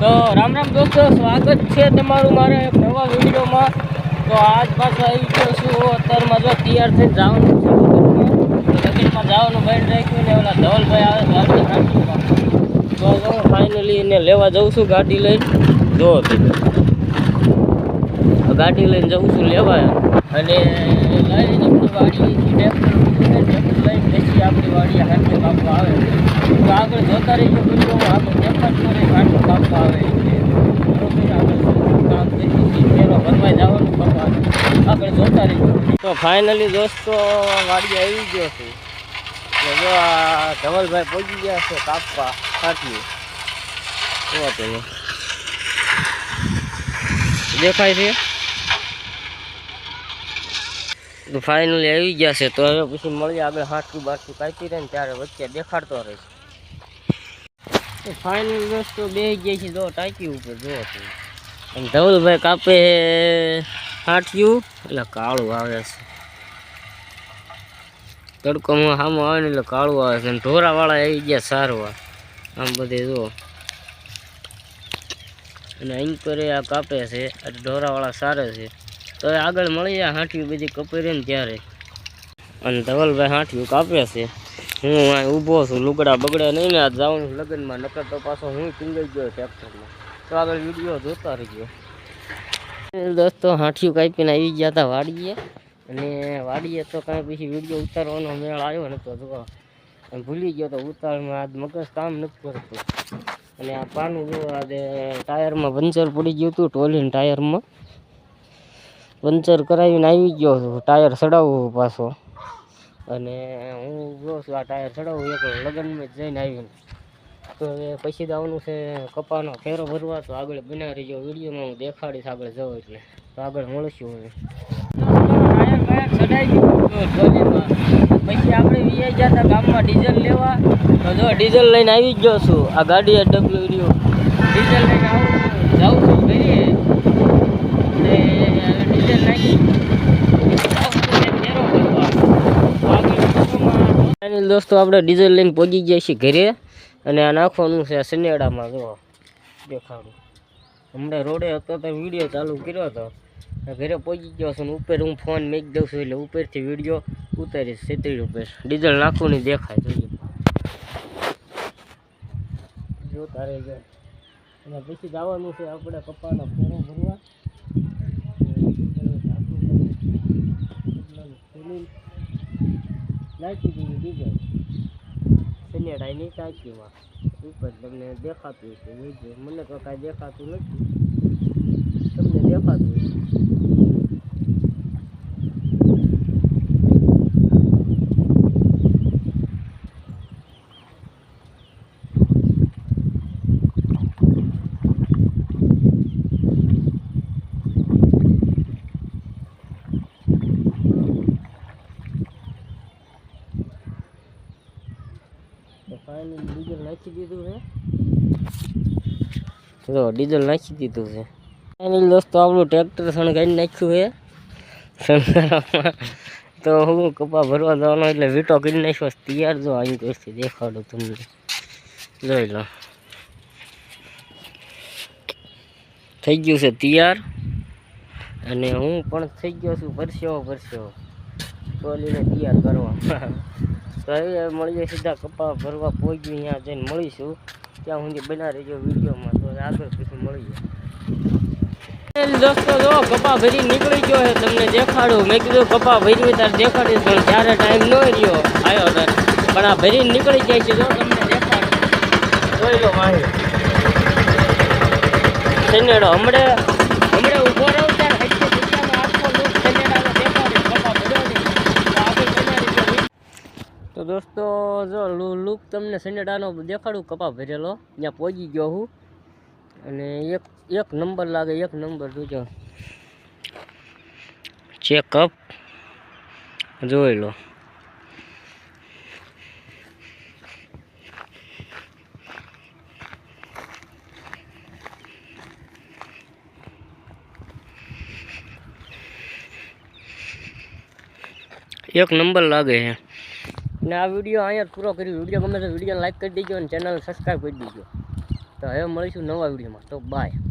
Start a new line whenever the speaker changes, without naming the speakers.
તો રામ રામ દોસ્તો, સ્વાગત છે તમારું મારા નવા વિડીયોમાં. તો આજ પાછો આવી ગયો છું અત્યારમાં જો તૈયાર થઈને જવાનું છે લગ્નમાં જવાનું ભાઈ રાખ્યું ને ઓલા ધવલભાઈ આવે ગાડી તો હું ફાઇનલી એને લેવા જઉં છું ગાડી લઈને. જો ગાડી લઈને જઉં છું લેવા. અને લઈને આપણી વાડી ટ્રેક્ટર ટ્રેક્ટર લઈને પછી આપણી વાડી હાથે કાપવા આવે તો આગળ જોતા રહીએ વીડિયો આગળ દેખાડતો રહે હાથે કાપવા આવે એટલે બરોબર આગળ કામ કરી ફેરો ભરવા જવાનું કાપવા આગળ જોતા રહીએ. તો ફાઇનલી દોસ્તો, વાડી આવી ગયો છું. એટલે જો આ ધવલભાઈ પહોંચી ગયા છે કાપવા કાઢીએ જોવા તો દેખાય છે? તો ફાઇનલી આવી ગયા છે. તો હવે પછી મળીએ. આગળ હાથું બાટું કાપી રહે ને ત્યારે વચ્ચે દેખાડતો રહીશ તો ફાઇનલ દોસ્તો બે ગયા છે. જો ટાંકી ઉપર જો અને ધવલભાઈ કાપે હાટ્યું એટલે કાળું આવે છે. તડકોમાં સામો આવે ને એટલે કાળું આવે છે. અને ઢોરાવાળા આવી ગયા સારવા આમ બધે જો. અને અહીં કરે આ કાપે છે. અને ઢોરાવાળા સારે છે. તો હવે આગળ મળી જાય હાંઠ્યું બધી કપાઈ ને ત્યારે અને ધવલભાઈ હાંઠિયું કાપે છે. હું અહીં ઊભો છું, લુગડા બગડે નહીં ને આ જાઉં લગ્નમાં, નકર તો પાછો હું પીંગાઈ ગયો ટ્રેક્ટરમાં. તો આગળ વીડિયો જોતા રહીજો દોસ્તો, હાંઠિયું કાપીને આવી ગયા હતા વાડીએ. અને વાડીએ તો કાંઈ પછી વીડિયો ઉતારવાનો મેળ આવ્યો નતો જો. ભૂલી ગયો તો ઉતારમાં આજ મગજ કામ નથી કરતું. અને આ પાનું જો આજે ટાયરમાં પંચર પડી ગયું હતું ટોલીને ટાયરમાં. પંચર કરાવીને આવી ગયો છું. ટાયર ચડાવવું પાછો. અને હું ગયો છું આ ટાયર ચડાવું એક લગ્નમાં જઈને આવીને. તો હવે પછી તો આવનું છે કપાનો ફેરો ભરવા તો આગળ બનાવી રહીજો. વિડીયોમાં હું દેખાડીશ આગળ જવું એટલે. તો આગળ મળશું હવે. પછી આપણે વીઆઈ ગયા હતા ગામમાં ડીઝલ લેવા. તો જો ડીઝલ લઈને આવી ગયો છું. આ ગાડી ડબલ્યુ રહ્યું. ડીઝલ લઈને આવું જાઉં છું ઘરે ને ડીઝલ નાખી ફાઇનલ દોસ્તો, આપણે ડીઝલ લઈને પહોંચી ગયા છીએ ઘરે. અને આ નાખવાનું છે સનેડામાં જો, દેખાડું. હમણાં રોડે હતો તો વીડિયો ચાલુ કર્યો હતો. ઘરે પહોંચી ગયો છું ઉપર હું ફોન મેકી દઉં છું એટલે ઉપરથી વીડિયો ઉતારીશ છેતરી ઉપર. ડીઝલ નાખવું નહીં દેખાય જોઈએ જો તારે અને પછી જવાનું છે આપણે પપ્પાના ફોરો ભરવા નાખી દીધી ડીઝલ સનેડાની ટાંકીમાં ઉપર તમને દેખાતું હશે મને તો કાંઈ દેખાતું નથી. તમને દેખાતું હશે તો ફાઇનલ ડીઝલ નાખી દીધું છે. જો, ડીઝલ નાખી દીધું છે. ફાઇનલ દોસ્તો, આપણું ટ્રેક્ટર શણગાઈ નાખ્યું છે. તો હું કપા ભરવા જવાનો એટલે વીટો કરી નાખ્યો. તૈયાર જો અહીં કોઈથી દેખાડું તમને. જોઈ લો. થઈ ગયું છે તૈયાર. અને હું પણ થઈ ગયો છું. પરસેવો પરસ્યો ટોલીને તૈયાર કરવા. તો હવે મળીએ સીધા કપા ભરવા પહોંચ્યું અહીંયા જઈને મળીશું. ત્યાં સુધી બના રહીજો વિડીયોમાં. તો આગળ પછી મળીએ. દોસ્તો જો કપા ભરી નીકળી ગયો છે. તમને દેખાડું. મેં કીધું કપા ભરી તારે દેખાડીશ પણ ત્યારે ટાઈમ ન રહ્યો. આવ્યો તાર પણ આ ભરી નીકળી જાય છે જો તમને દેખાડું. જોઈ લો માહી હમણે હમણે ઊભો રહું ત્યારે હજી દુનિયામાં આખો લોક સનેડાનો દેખાડીશ કપા ભર્યો નહીં તો આગળ બના રહેજો તો દોસ્તો, જો લુક તમને સનેડાનો દેખાડું કપા ભરેલો. ત્યાં પહોંચી ગયો હું. અને એક એક નંબર લાગે, એક નંબર જોજો ચેકઅપ જોઈ લો. એક નંબર લાગે છે. ને આ વીડિયો અહીંયા પૂરો કરી. વીડિયો ગમે તો વીડિયો લાઈક કરી દેજો અને ચેનલ સબસ્ક્રાઈબ કરી દેજો. તો હવે મળીશું નવા વિડીયોમાં. તો બાય